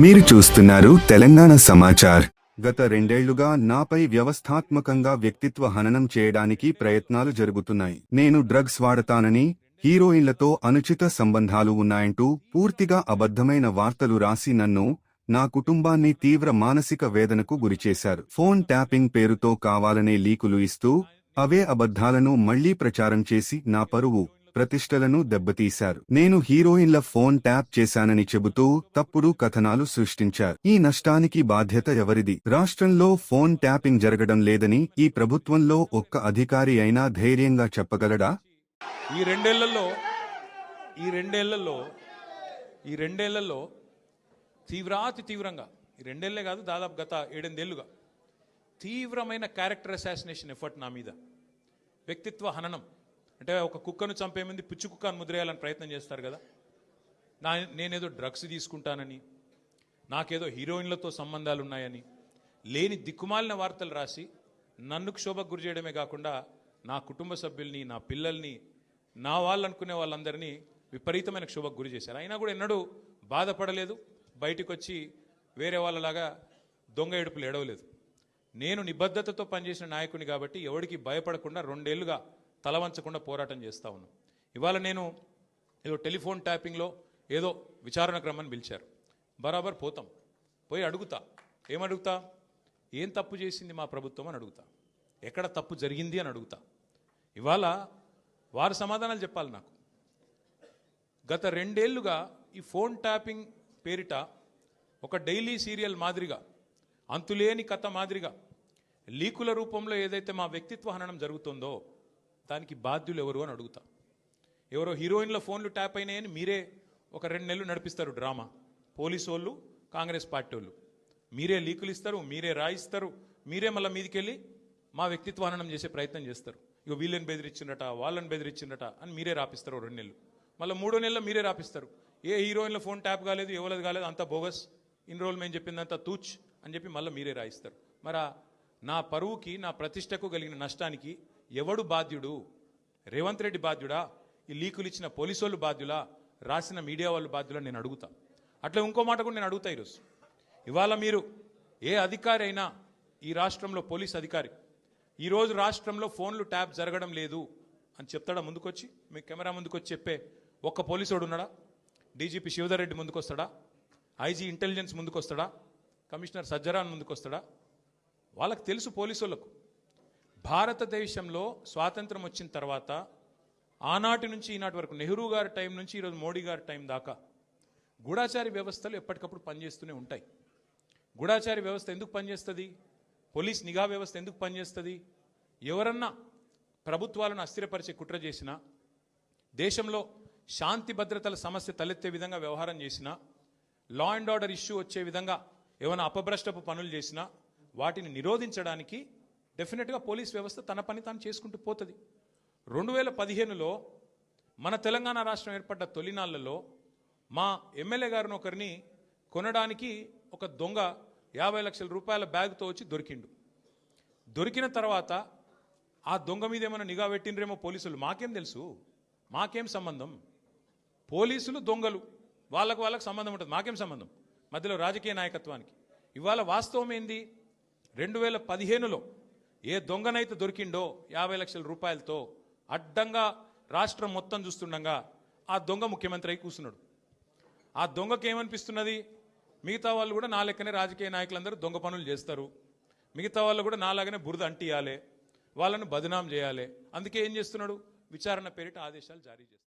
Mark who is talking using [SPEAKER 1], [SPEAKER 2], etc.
[SPEAKER 1] మీరు చూస్తున్నారు తెలంగాణ సమాచార్. గత రెండేళ్ళుగా నాపై వ్యవస్థాత్మకంగా వ్యక్తిత్వ హననం చేయడానికి ప్రయత్నాలు జరుగుతున్నాయి. నేను డ్రగ్స్ వాడతానని హీరోయిన్లతో అనుచిత సంబంధాలు ఉన్నాయంటూ పూర్తిగా అబద్ధమైన వార్తలు రాసి నన్ను నా కుటుంబాన్ని తీవ్ర మానసిక వేదనకు గురిచేశారు ఫోన్ ట్యాపింగ్ పేరుతో కావాలనే లీకులు ఇస్తూ అవే అబద్ధాలను మళ్ళీ ప్రచారం చేసి నా పరువు ప్రతిష్టలను దెబ్బతీశారు. నేను హీరోయిన్ల ఫోన్ ట్యాప్ చేశానని చెబుతూ తప్పుడు కథనాలు సృష్టించారు. ఈ నష్టానికి బాధ్యత ఎవరిది? రాష్ట్రంలో ఫోన్ ట్యాపింగ్ జరగడం లేదని ఈ ప్రభుత్వంలో ఒక్క అధికారి అయినా ధైర్యంగా చెప్పగలడా?
[SPEAKER 2] ఈ రెండేళ్ళలో ఈ రెండేళ్ళలో ఈ రెండేళ్ళలో తీవ్రాతి తీవ్రంగా ఈ రెండేళ్ళే కాదు దాదాపు గత ఏడెనిమిదేళ్ళుగా తీవ్రమైన క్యారెక్టర్ అసాసినేషన్ ఎఫర్ట్ నా మీద. వ్యక్తిత్వ హననం అంటే ఒక కుక్కను చంపే ముందు పిచ్చి కుక్కను ముద్రేయాలని ప్రయత్నం చేస్తారు కదా? నా నేనేదో డ్రగ్స్ తీసుకుంటానని నాకేదో హీరోయిన్లతో సంబంధాలు ఉన్నాయని లేని దిక్కుమాలిన వార్తలు రాసి నన్ను క్షోభకు గురి చేయడమే కాకుండా నా కుటుంబ సభ్యుల్ని నా పిల్లల్ని నా వాళ్ళు అనుకునే వాళ్ళందరినీ విపరీతమైన క్షోభకు గురి చేశారు. అయినా కూడా ఎన్నడూ బాధపడలేదు బయటకు వచ్చి వేరే వాళ్ళలాగా దొంగ ఏడుపులు ఏడవలేదు. నేను నిబద్ధతతో పనిచేసిన నాయకుని కాబట్టి ఎవడికి భయపడకుండా రెండేళ్ళుగా తలవంచకుండా పోరాటం చేస్తా ఉన్నాను ఇవాళ నేను ఏదో టెలిఫోన్ ట్యాపింగ్లో ఏదో విచారణ క్రమాన్ని పిలిచారు. బరాబర్ పోతాం. పోయి అడుగుతా. ఏమడుగుతా ఏం తప్పు చేసింది మా ప్రభుత్వం అని అడుగుతా. ఎక్కడ తప్పు జరిగింది అని అడుగుతా. ఇవాళ వారు సమాధానాలు చెప్పాలి నాకు. గత రెండేళ్ళుగా ఈ ఫోన్ ట్యాపింగ్ పేరిట ఒక డైలీ సీరియల్ మాదిరిగా అంతులేని కథ మాదిరిగా లీకుల రూపంలో ఏదైతే మా వ్యక్తిత్వ హననం జరుగుతుందో దానికి బాధ్యులు ఎవరు అని అడుగుతా. ఎవరో హీరోయిన్ల ఫోన్లు ట్యాప్ అయినాయని మీరే ఒక రెండు నెలలు నడిపిస్తారు డ్రామా. పోలీసు వాళ్ళు కాంగ్రెస్ పార్టీ వాళ్ళు. మీరే లీకులు ఇస్తారు మీరే రాయిస్తారు మీరే మళ్ళీ మీదికెళ్ళి మా వ్యక్తిత్వానణం చేసే ప్రయత్నం చేస్తారు. ఇక వీళ్ళని బెదిరించిండట వాళ్ళని బెదిరించిండట అని మీరే రాపిస్తారు రెండు నెలలు. మళ్ళీ మూడో నెలలో మీరే రాపిస్తారు. ఏ హీరోయిన్ల ఫోన్ ట్యాప్ కాలేదు ఎవరిది కాలేదు అంత బోగస్ ఇన్ని రోజులు మేము చెప్పిందంతా తూచ్ అని చెప్పి మళ్ళీ మీరే రాయిస్తారు. మరి నా పరువుకి నా ప్రతిష్టకు కలిగిన నష్టానికి ఎవడు బాధ్యుడు? రేవంత్ రెడ్డి బాధ్యుడా? ఈ లీకులు ఇచ్చిన పోలీసు వాళ్ళు బాధ్యులా? రాసిన మీడియా వాళ్ళు బాధ్యులా? నేను అడుగుతా. అట్లా ఇంకో మాట కూడా నేను అడుగుతా ఈరోజు. ఇవాళ మీరు ఏ అధికారి అయినా ఈ రాష్ట్రంలో పోలీస్ అధికారి ఈరోజు రాష్ట్రంలో ఫోన్లు ట్యాప్ జరగడం లేదు అని చెప్తాడా ముందుకొచ్చి? మీ కెమెరా ముందుకొచ్చి చెప్పే ఒక్క పోలీసోడు ఉన్నాడా? డీజీపీ శివధర్ రెడ్డి ముందుకొస్తాడా? ఐజీ ఇంటెలిజెన్స్ ముందుకొస్తాడా? కమిషనర్ సజ్జరాన్ ముందుకొస్తాడా? వాళ్ళకి తెలుసు పోలీసు వాళ్ళకు భారతదేశంలో స్వాతంత్రం వచ్చిన తర్వాత ఆనాటి నుంచి ఈనాటి వరకు నెహ్రూ గారి టైం నుంచి ఈరోజు మోడీ గారి టైం దాకా గూఢాచారి వ్యవస్థలు ఎప్పటికప్పుడు పనిచేస్తూనే ఉంటాయి. గూఢాచారి వ్యవస్థ ఎందుకు పనిచేస్తుంది? పోలీస్ నిఘా వ్యవస్థ ఎందుకు పనిచేస్తుంది? ఎవరన్నా ప్రభుత్వాలను అస్థిరపరిచే కుట్ర చేసినా దేశంలో శాంతి భద్రతల సమస్య తలెత్తే విధంగా వ్యవహారం చేసినా లా అండ్ ఆర్డర్ ఇష్యూ వచ్చే విధంగా ఏమైనా అపభ్రష్టపు పనులు చేసినా వాటిని నిరోధించడానికి డెఫినెట్గా పోలీస్ వ్యవస్థ తన పని తాను చేసుకుంటూ పోతుంది. రెండు వేల పదిహేనులో మన తెలంగాణ రాష్ట్రం ఏర్పడ్డ తొలినాళ్ళలో మా ఎమ్మెల్యే గారిని ఒకరిని కొనడానికి ఒక దొంగ యాభై లక్షల రూపాయల బ్యాగ్తో వచ్చి దొరికిండు. దొరికిన తర్వాత ఆ దొంగ మీద ఏమైనా నిఘా పెట్టిండ్రేమో పోలీసులు? మాకేం తెలుసు? మాకేం సంబంధం? పోలీసులు దొంగలు. వాళ్ళకు వాళ్ళకు సంబంధం ఉంటుంది. మాకేం సంబంధం? మధ్యలో రాజకీయ నాయకత్వానికి. ఇవాళ వాస్తవం ఏంది? రెండు వేల పదిహేనులో ఏ దొంగనైతే దొరికిండో యాభై లక్షల రూపాయలతో అడ్డంగా రాష్ట్రం మొత్తం చూస్తుండగా ఆ దొంగ ముఖ్యమంత్రి అయి కూర్చున్నాడు. ఆ దొంగకి ఏమనిపిస్తున్నది? మిగతా వాళ్ళు కూడా నా లెక్కనే రాజకీయ నాయకులందరూ దొంగ పనులు చేస్తారు. మిగతా వాళ్ళు కూడా నాలాగనే బురద అంటియాలి. వాళ్ళను బదనాం చేయాలి. అందుకే ఏం చేస్తున్నాడు? విచారణ పేరిట ఆదేశాలు జారీ చేస్తాడు